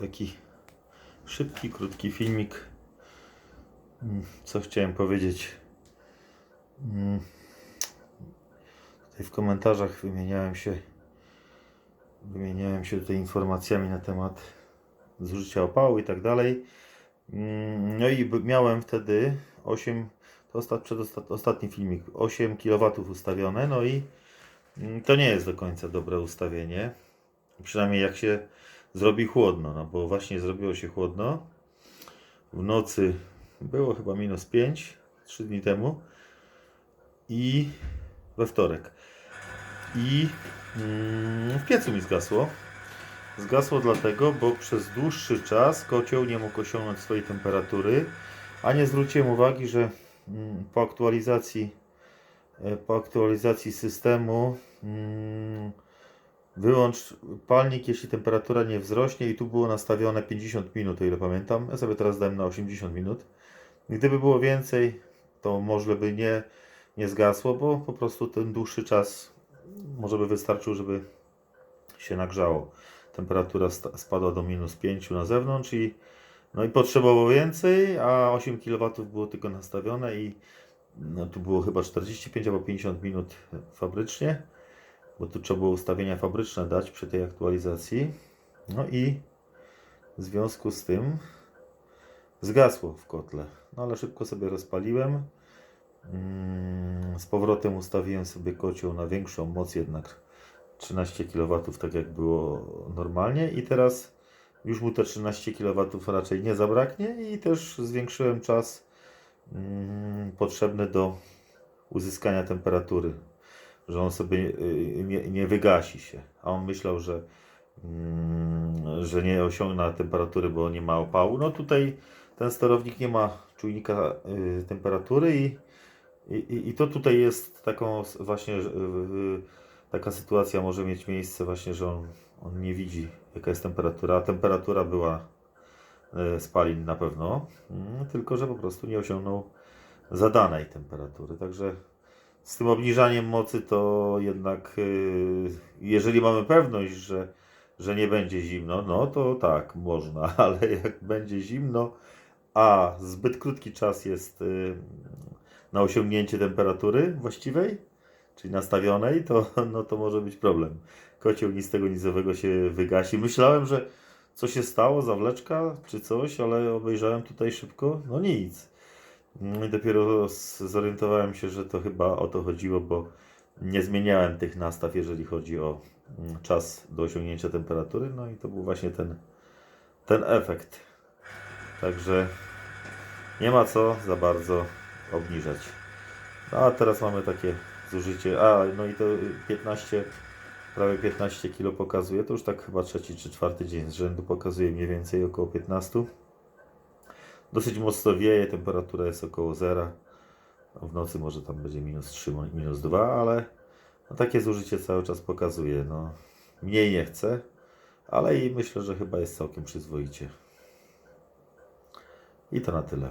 taki szybki, krótki filmik. Mm, Co chciałem powiedzieć? Mm, Tutaj w komentarzach wymieniałem się wymieniałem się tutaj informacjami na temat zużycia opału i tak dalej. Mm, No i miałem wtedy 8, to ostat, przedostat, ostatni filmik, 8 kW ustawione, no i to nie jest do końca dobre ustawienie. Przynajmniej jak się zrobi chłodno, no bo właśnie zrobiło się chłodno. W nocy było chyba minus 5, 3 dni temu i we wtorek. I mm, w piecu mi zgasło. Zgasło dlatego, bo przez dłuższy czas kocioł nie mógł osiągnąć swojej temperatury, a nie zwróciłem uwagi, że mm, po aktualizacji e, po aktualizacji systemu mm, wyłącz palnik, jeśli temperatura nie wzrośnie i tu było nastawione 50 minut, o ile pamiętam. Ja sobie teraz dałem na 80 minut. Gdyby było więcej, to może by nie, nie zgasło, bo po prostu ten dłuższy czas może by wystarczył, żeby się nagrzało. Temperatura spadła do minus 5 na zewnątrz i no i potrzebował więcej, a 8 kW było tylko nastawione i no, tu było chyba 45 albo 50 minut fabrycznie, bo tu trzeba było ustawienia fabryczne dać przy tej aktualizacji. No i w związku z tym zgasło w kotle. No ale szybko sobie rozpaliłem. Mm, Z powrotem ustawiłem sobie kocioł na większą moc jednak 13 kW, tak jak było normalnie i teraz już mu te 13 kW raczej nie zabraknie i też zwiększyłem czas mm, potrzebny do uzyskania temperatury, że on sobie y, nie, nie wygasi się, a on myślał, że, mm, że nie osiągna temperatury, bo nie ma opału. No tutaj ten sterownik nie ma czujnika y, temperatury i, i, i to tutaj jest taką właśnie y, y, taka sytuacja może mieć miejsce właśnie, że on, on nie widzi jaka jest temperatura, a temperatura była e, spalin na pewno, mm, tylko że po prostu nie osiągnął zadanej temperatury. Także z tym obniżaniem mocy to jednak, y, jeżeli mamy pewność, że, że nie będzie zimno, no to tak, można, ale jak będzie zimno, a zbyt krótki czas jest y, na osiągnięcie temperatury właściwej, czyli nastawionej, to, no to może być problem. Kocioł nic z tego nicowego się wygasi. Myślałem, że co się stało, zawleczka czy coś, ale obejrzałem tutaj szybko, no nic. No i dopiero zorientowałem się, że to chyba o to chodziło, bo nie zmieniałem tych nastaw, jeżeli chodzi o mm, czas do osiągnięcia temperatury, no i to był właśnie ten, ten efekt. Także nie ma co za bardzo obniżać. No, a teraz mamy takie zużycie. A, no i to y, 15, prawie 15 kg pokazuje. To już tak chyba trzeci czy czwarty dzień z rzędu pokazuje mniej więcej około 15. Dosyć mocno wieje, temperatura jest około zera. W nocy może tam będzie minus 3, minus 2, ale no takie zużycie cały czas pokazuje. No, mniej nie chcę, ale i myślę, że chyba jest całkiem przyzwoicie. I to na tyle.